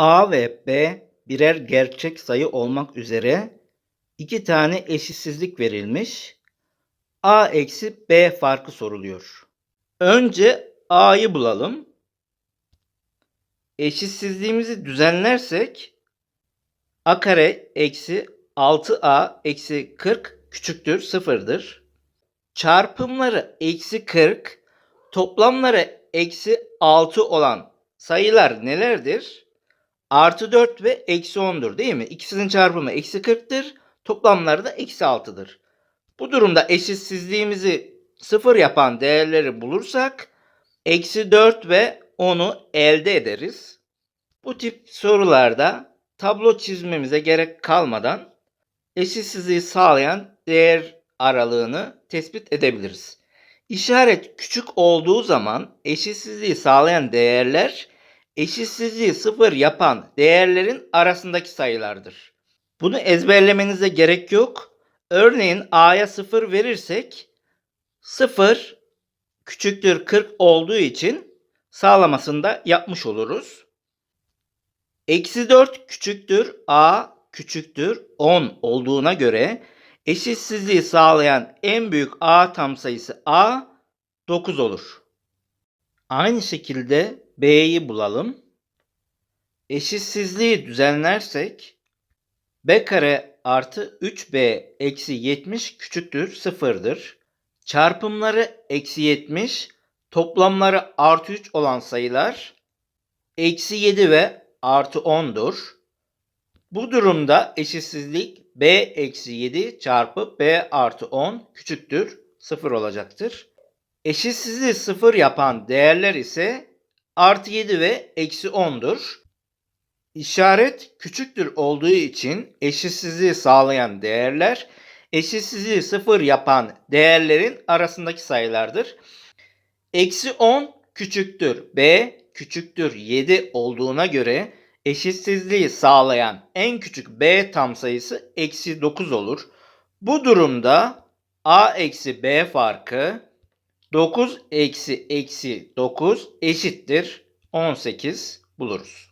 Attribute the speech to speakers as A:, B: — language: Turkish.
A: A ve B birer gerçek sayı olmak üzere iki tane eşitsizlik verilmiş. A eksi B farkı soruluyor. Önce A'yı bulalım. Eşitsizliğimizi düzenlersek A kare eksi 6A eksi 40 küçüktür sıfırdır. Çarpımları eksi 40, toplamları eksi 6 olan sayılar nelerdir? Artı 4 ve eksi 10'dur değil mi? İkisinin çarpımı eksi 40'tır. Toplamları da eksi 6'dır. Bu durumda eşitsizliğimizi sıfır yapan değerleri bulursak eksi 4 ve 10'u elde ederiz. Bu tip sorularda tablo çizmemize gerek kalmadan eşitsizliği sağlayan değer aralığını tespit edebiliriz. İşaret küçük olduğu zaman eşitsizliği sağlayan değerler eşitsizliği sıfır yapan değerlerin arasındaki sayılardır. Bunu ezberlemenize gerek yok. Örneğin a'ya 0 verirsek 0 küçüktür 40 olduğu için sağlamasını da yapmış oluruz. Eksi 4 küçüktür a küçüktür 10 olduğuna göre eşitsizliği sağlayan en büyük a tam sayısı a 9 olur. Aynı şekilde b'yi bulalım. Eşitsizliği düzenlersek b kare artı 3b eksi 70 küçüktür sıfırdır. Çarpımları eksi 70, toplamları artı 3 olan sayılar eksi 7 ve artı 10'dur. Bu durumda eşitsizlik b eksi 7 çarpı b artı 10 küçüktür 0 olacaktır. Eşitsizliği 0 yapan değerler ise artı 7 ve eksi 10'dur. İşaret küçüktür olduğu için eşitsizliği sağlayan değerler eşitsizliği 0 yapan değerlerin arasındaki sayılardır. Eksi 10 küçüktür b küçüktür 7 olduğuna göre eşitsizliği sağlayan en küçük b tam sayısı eksi 9 olur. Bu durumda a eksi b farkı 9 eksi eksi 9 eşittir 18 buluruz.